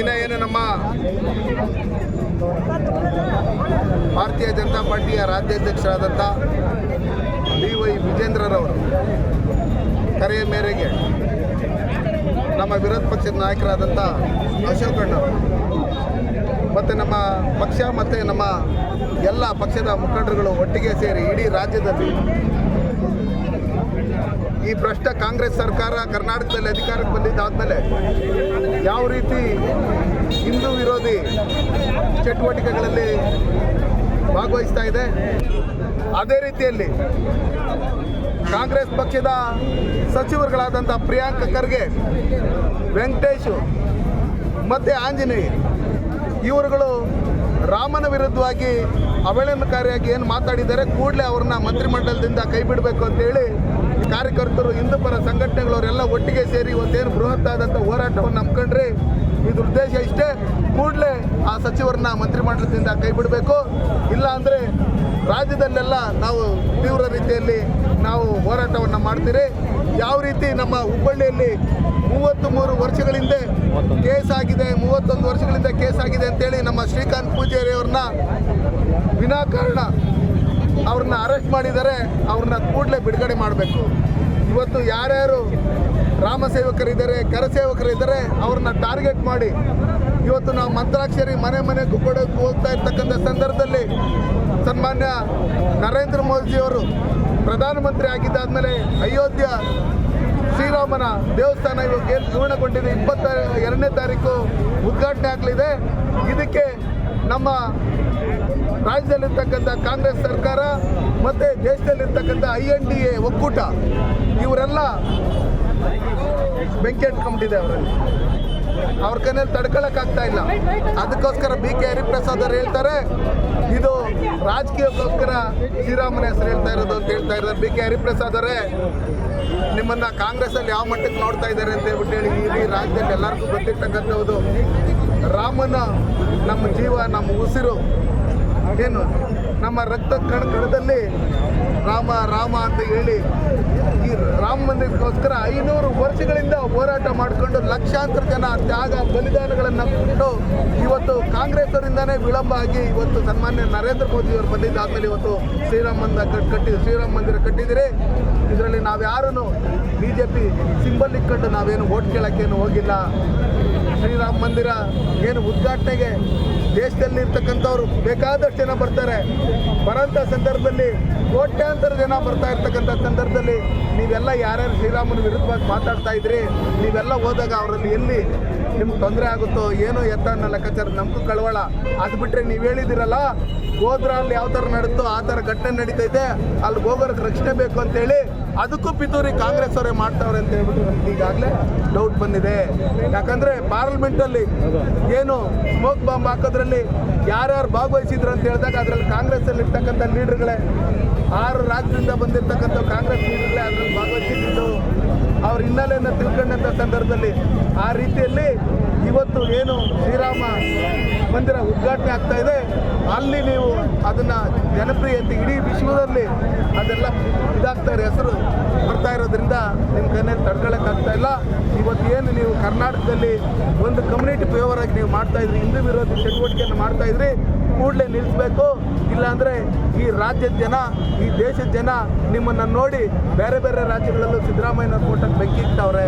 ಏನು ನಮ್ಮ ಭಾರತೀಯ ಜನತಾ ಪಾರ್ಟಿಯ ರಾಜ್ಯಾಧ್ಯಕ್ಷರಾದಂಥ ಡಿ ವೈ ವಿಜೇಂದ್ರರವರು ಕರೆಯ ಮೇರೆಗೆ ನಮ್ಮ ವಿರೋಧ ಪಕ್ಷದ ನಾಯಕರಾದಂಥ ಅಶೋಕಣ್ಣ ಮತ್ತು ನಮ್ಮ ಪಕ್ಷ ಮತ್ತು ನಮ್ಮ ಎಲ್ಲ ಪಕ್ಷದ ಮುಖಂಡರುಗಳು ಒಟ್ಟಿಗೆ ಸೇರಿ ಇಡೀ ರಾಜ್ಯದಲ್ಲಿ ಈ ಭ್ರಷ್ಟ ಕಾಂಗ್ರೆಸ್ ಸರ್ಕಾರ ಕರ್ನಾಟಕದಲ್ಲಿ ಅಧಿಕಾರಕ್ಕೆ ಬಂದಿದ್ದಾದಮೇಲೆ ಯಾವ ರೀತಿ ಹಿಂದೂ ವಿರೋಧಿ ಚಟುವಟಿಕೆಗಳಲ್ಲಿ ಭಾಗವಹಿಸ್ತಾ ಇದೆ? ಅದೇ ರೀತಿಯಲ್ಲಿ ಕಾಂಗ್ರೆಸ್ ಪಕ್ಷದ ಸಚಿವರುಗಳಾದಂಥ ಪ್ರಿಯಾಂಕ ಖರ್ಗೆ, ವೆಂಕಟೇಶು, ಮತ್ತು ಆಂಜನೇಯ, ಇವರುಗಳು ರಾಮನ ವಿರುದ್ಧವಾಗಿ ಅವಹೇಳನಕಾರಿಯಾಗಿ ಏನು ಮಾತಾಡಿದ್ದಾರೆ, ಕೂಡಲೇ ಅವ್ರನ್ನ ಮಂತ್ರಿಮಂಡಲದಿಂದ ಕೈ ಬಿಡಬೇಕು ಅಂತೇಳಿ ಕಾರ್ಯಕರ್ತರು, ಹಿಂದೂ ಪರ ಸಂಘಟನೆಗಳವರೆಲ್ಲ ಒಟ್ಟಿಗೆ ಸೇರಿ ಒಂದೇನು ಬೃಹತ್ ಆದಂಥ ಹೋರಾಟವನ್ನು ನಂಬ್ಕೊಂಡ್ರಿ ಇದ್ರ ಉದ್ದೇಶ ಇಷ್ಟೇ, ಕೂಡಲೇ ಆ ಸಚಿವರನ್ನ ಮಂತ್ರಿಮಂಡಲದಿಂದ ಕೈ ಬಿಡಬೇಕು. ಇಲ್ಲ ಅಂದರೆ ರಾಜ್ಯದಲ್ಲೆಲ್ಲ ನಾವು ತೀವ್ರ ರೀತಿಯಲ್ಲಿ ನಾವು ಹೋರಾಟವನ್ನು ಮಾಡ್ತೀರಿ. ಯಾವ ರೀತಿ ನಮ್ಮ ಹುಬ್ಬಳ್ಳಿಯಲ್ಲಿ ಮೂವತ್ತು ಮೂರು ವರ್ಷಗಳಿಂದ ಕೇಸ್ ಆಗಿದೆ, ಮೂವತ್ತೊಂದು ವರ್ಷಗಳಿಂದ ಕೇಸ್ ಆಗಿದೆ ಅಂತೇಳಿ ನಮ್ಮ ಶ್ರೀಕಾಂತ್ ಪೂಜಾರಿ ಅವ್ರನ್ನ ವಿನಾಕಾರಣ ಅವ್ರನ್ನ ಅರೆಸ್ಟ್ ಮಾಡಿದರೆ ಅವ್ರನ್ನ ಕೂಡಲೇ ಬಿಡುಗಡೆ ಮಾಡಬೇಕು. ಇವತ್ತು ಯಾರ್ಯಾರು ರಾಮ ಸೇವಕರಿದ್ದಾರೆ ಕರಸೇವಕರಿದ್ದಾರೆ ಅವ್ರನ್ನ ಟಾರ್ಗೆಟ್ ಮಾಡಿ. ಇವತ್ತು ನಾವು ಮಂತ್ರಾಕ್ಷರಿ ಮನೆ ಮನೆ ಕೊಡೋಕೆ ಹೋಗ್ತಾ ಇರ್ತಕ್ಕಂಥ ಸಂದರ್ಭದಲ್ಲಿ ಸನ್ಮಾನ್ಯ ನರೇಂದ್ರ ಮೋದಿಯವರು ಪ್ರಧಾನಮಂತ್ರಿ ಆಗಿದ್ದಾದಮೇಲೆ ಅಯೋಧ್ಯ ಶ್ರೀರಾಮನ ದೇವಸ್ಥಾನ ಇವಾಗ ಏನು ಪೂರ್ಣಗೊಂಡಿದೆ, ಇಪ್ಪತ್ತ ಎರಡನೇ ತಾರೀಕು ಉದ್ಘಾಟನೆ ಆಗಲಿದೆ. ಇದಕ್ಕೆ ನಮ್ಮ ರಾಜ್ಯದಲ್ಲಿರ್ತಕ್ಕಂಥ ಕಾಂಗ್ರೆಸ್ ಸರ್ಕಾರ ಮತ್ತು ದೇಶದಲ್ಲಿರ್ತಕ್ಕಂಥ ಐ ಎನ್ ಡಿ ಎ ಒಕ್ಕೂಟ, ಇವರೆಲ್ಲ ಬೆಂಕಿ ಅಂಟ್ಕೊಂಡಿದೆ ಅವರಲ್ಲಿ. ಅವ್ರ ಕೈಯಲ್ಲಿ ತಡ್ಕೊಳಕ್ಕಾಗ್ತಾ ಇಲ್ಲ. ಅದಕ್ಕೋಸ್ಕರ ಬಿ ಕೆ ಹರಿಪ್ರಸಾದ್ ಅವರು ಹೇಳ್ತಾರೆ, ಇದು ರಾಜಕೀಯಕ್ಕೋಸ್ಕರ ಶ್ರೀರಾಮನ ಹೆಸರು ಹೇಳ್ತಾ ಇರೋದು ಅಂತ ಹೇಳ್ತಾ ಇದ್ದಾರೆ ಬಿ ಕೆ ಹರಿಪ್ರಸಾದ್ ಅವರೇ. ನಿಮ್ಮನ್ನ ಕಾಂಗ್ರೆಸ್ಸಲ್ಲಿ ಯಾವ ಮಟ್ಟಕ್ಕೆ ನೋಡ್ತಾ ಇದ್ದಾರೆ ಅಂತ ಹೇಳ್ಬಿಟ್ಟು ಹೇಳಿ ಇಡೀ ರಾಜ್ಯದಲ್ಲಿ ಎಲ್ಲರಿಗೂ ಗೊತ್ತಿರ್ತಕ್ಕಂಥದ್ದು ರಾಮನ ನಮ್ಮ ಜೀವ, ನಮ್ಮ ಉಸಿರು, ಏನು? ನಮ್ಮ ರಕ್ತ ಕಣ ಕಣದಲ್ಲಿ ರಾಮ ರಾಮ ಅಂತ ಹೇಳಿ ಈ ರಾಮ ಮಂದಿರಕ್ಕೋಸ್ಕರ ಐನೂರು ವರ್ಷಗಳಿಂದ ಹೋರಾಟ ಮಾಡಿಕೊಂಡು ಲಕ್ಷಾಂತರ ಜನ ತ್ಯಾಗ ಬಲಿದಾನಗಳನ್ನು ಕೊಟ್ಟು ಇವತ್ತು ಕಾಂಗ್ರೆಸ್ ವಿಳಂಬ ಆಗಿ ಇವತ್ತು ಸನ್ಮಾನ್ಯ ನರೇಂದ್ರ ಮೋದಿ ಅವರು ಬಂದಿದ್ದಾದ್ಮೇಲೆ ಇವತ್ತು ಶ್ರೀರಾಮ ಮಂದಿರ ಕಟ್ ಕಟ್ಟಿ, ಶ್ರೀರಾಮ ಮಂದಿರ ಕಟ್ಟಿದಿರಿ ಇದರಲ್ಲಿ ನಾವ್ಯಾರೂ ಬಿ ಜೆ ಪಿ ಸಿಂಬಲ್ ಇಟ್ಕೊಂಡು ನಾವೇನು ಓಟ್ ಕೇಳೋಕ್ಕೇನು ಹೋಗಿಲ್ಲ. ಶ್ರೀರಾಮ ಮಂದಿರ ಏನು ಉದ್ಘಾಟನೆಗೆ ದೇಶದಲ್ಲಿ ಇರ್ತಕ್ಕಂಥವ್ರು ಬೇಕಾದಷ್ಟು ಜನ ಬರ್ತಾರೆ. ಬರೋಂಥ ಸಂದರ್ಭದಲ್ಲಿ ಕೋಟ್ಯಾಂತರ ಜನ ಬರ್ತಾ ಇರ್ತಕ್ಕಂಥ ಸಂದರ್ಭದಲ್ಲಿ ನೀವೆಲ್ಲ ಯಾರ್ಯಾರು ಶ್ರೀರಾಮನ ವಿರುದ್ಧವಾಗಿ ಮಾತಾಡ್ತಾ ಇದ್ರಿ, ನೀವೆಲ್ಲ ಹೋದಾಗ ಅವರಲ್ಲಿ ಎಲ್ಲಿ ನಿಮ್ಗೆ ತೊಂದರೆ ಆಗುತ್ತೋ ಏನೋ ಎತ್ತ ಲೆಕ್ಕಾಚಾರ ನಮಗೂ ಕಳವಳ. ಅದು ಬಿಟ್ಟರೆ ನೀವು ಹೇಳಿದಿರಲ್ಲ ಹೋದ್ರ ಅಲ್ಲಿ ಯಾವ ಥರ ನಡೀತೋ ಆ ಥರ ಘಟನೆ ನಡೀತೈತೆ ಅಲ್ಲಿ ಹೋಗೋರಿಗೆ ರಕ್ಷಣೆ ಬೇಕು ಅಂತೇಳಿ ಅದಕ್ಕೂ ಪಿತೂರಿ ಕಾಂಗ್ರೆಸ್ ಅವರೇ ಮಾಡ್ತಾವ್ರೆ ಅಂತ ಹೇಳ್ಬಿಟ್ಟು ನಮ್ಗೆ ಈಗಾಗಲೇ ಡೌಟ್ ಬಂದಿದೆ. ಯಾಕಂದರೆ ಪಾರ್ಲಿಮೆಂಟಲ್ಲಿ ಏನು ಸ್ಮೋಕ್ ಬಾಂಬ್ ಹಾಕೋದ್ರಲ್ಲಿ ಯಾರ್ಯಾರು ಭಾಗವಹಿಸಿದ್ರು ಅಂತ ಹೇಳಿದಾಗ ಅದರಲ್ಲಿ ಕಾಂಗ್ರೆಸ್ಸಲ್ಲಿ ಇರ್ತಕ್ಕಂಥ ಲೀಡರ್ಗಳೇ ಆರು ರಾಜ್ಯದಿಂದ ಬಂದಿರತಕ್ಕಂಥ ಕಾಂಗ್ರೆಸ್ ಲೀಡರ್ಗಳೇ ಅದರಲ್ಲಿ ಭಾಗವಹಿಸಿದ್ದು ಅವ್ರ ಹಿನ್ನೆಲೆಯನ್ನು ತಿಳ್ಕೊಂಡಂಥ ಸಂದರ್ಭದಲ್ಲಿ ಆ ರೀತಿಯಲ್ಲಿ ಇವತ್ತು ಏನು ಶ್ರೀರಾಮ ಮಂದಿರ ಉದ್ಘಾಟನೆ ಆಗ್ತಾ ಇದೆ. ಅಲ್ಲಿ ನೀವು ಅದನ್ನು ಜನಪ್ರಿಯತೆ ಇಡೀ ವಿಶ್ವದಲ್ಲಿ ಅದೆಲ್ಲ ಇದಾಗ್ತಾ ಇರೋ ಹೆಸರು ಬರ್ತಾ ಇರೋದ್ರಿಂದ ನಿಮ್ಮ ಕೈಯಲ್ಲಿ ತಡ್ಕೊಳ್ಳೋಕ್ಕಾಗ್ತಾ ಇಲ್ಲ. ಇವತ್ತು ಏನು ನೀವು ಕರ್ನಾಟಕದಲ್ಲಿ ಒಂದು ಕಮ್ಯುನಿಟಿ ಫೇವರ್ ಆಗಿ ನೀವು ಮಾಡ್ತಾ ಇದ್ರಿ, ಹಿಂದೂ ವಿರೋಧಿ ಚಟುವಟಿಕೆಯನ್ನು ಮಾಡ್ತಾ ಇದ್ರಿ ಕೂಡಲೇ ನಿಲ್ಲಿಸಬೇಕು. ಇಲ್ಲಾಂದರೆ ಈ ರಾಜ್ಯದ ಜನ, ಈ ದೇಶದ ಜನ ನಿಮ್ಮನ್ನು ನೋಡಿ ಬೇರೆ ಬೇರೆ ರಾಜ್ಯಗಳಲ್ಲೂ ಸಿದ್ದರಾಮಯ್ಯನವ್ರ ಫೋಟೋಕ್ಕೆ ಬೆಂಕಿ ಇಟ್ಟವ್ರೆ.